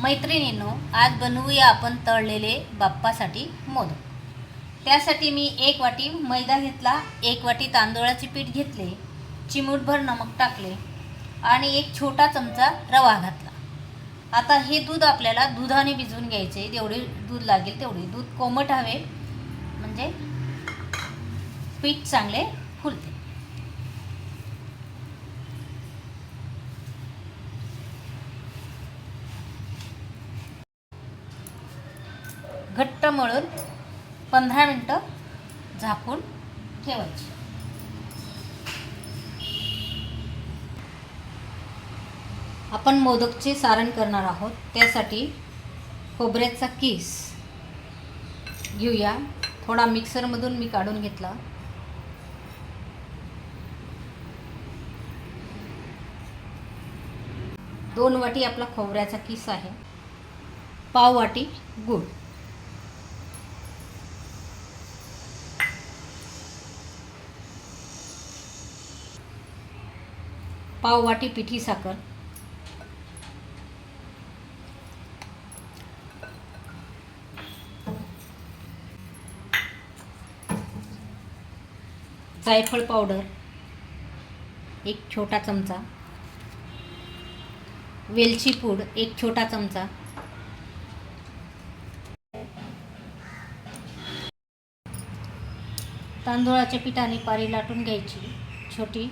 मैत्रिणींनो आज बनवूया आपण तळलेले बाप्पासाठी मोदक. त्यासाठी मी एक वाटी मैदा घेतला एक वाटी तांदूळाचे पीठ घेतले चिमूटभर नमक टाकले आणि एक छोटा चमचा रवा घातला. आता हे दूध आपल्याला दुधाने भिजवून घ्यायचे जेवढे दूध लागेल तेवढे. दूध कोमट हवे म्हणजे पीठ चांगले फुलते. घट्ट मळून पंधरा मिनटं झाकून ठेवायची. आपण मोदकचे सारण करणार आहोत. त्यासाठी खोबऱ्याचा किस घेऊया. थोडा मिक्सरमधून मी काढून घेतला. दोन वाटी आपला खोबऱ्याचा किस आहे. पाव वाटी गूळ. पाव वाटी पिठी साखर. जायफळ पावडर एक छोटा चमचा. वेलची पूड एक छोटा चमचा. तांदूळाच्या पिठाने पारी लाटून घ्यायची छोटी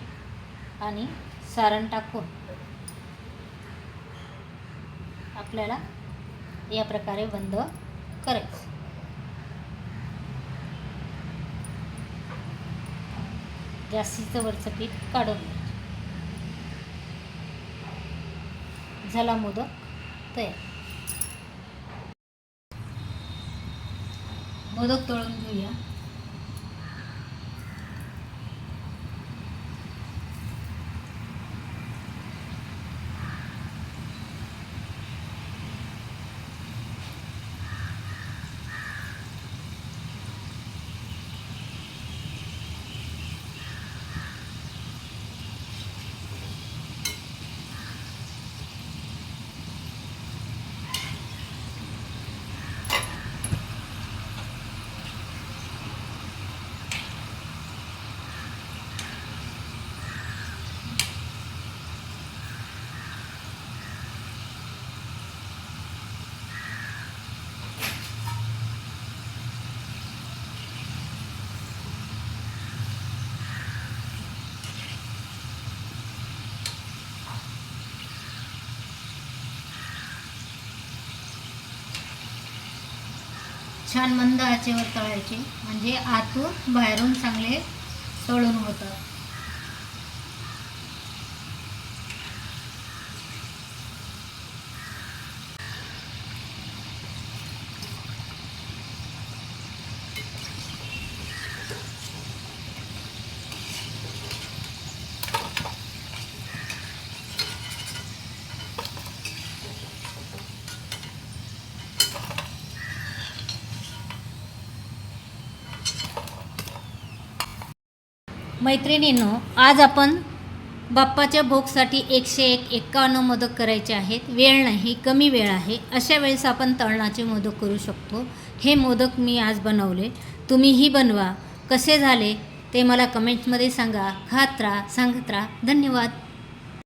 आणि सारण टाकून आपल्याला या प्रकारे बंद करायचं. जास्तीचं वरचं पीठ काढून घ्यायचं. झाला मोदक तयार. मोदक तळून घेऊया. छान मंद आचेवर तळायचे. म्हणजे आतून बाहेरून चांगले तळून होतात. मैत्रिणींनो आज आपण बाप्पाच्या भोगसाठी एकशे एक एक्कावन्न मोदक करायचे आहेत. वेळ नाही कमी वेळ आहे. अशा वेळेस आपण तळणाचे मोदक करू शकतो. हे मोदक मी आज बनवले. तुम्हीही बनवा. कसे झाले ते मला कमेंटमध्ये सांगा. खात राहा सांगत राहा. धन्यवाद.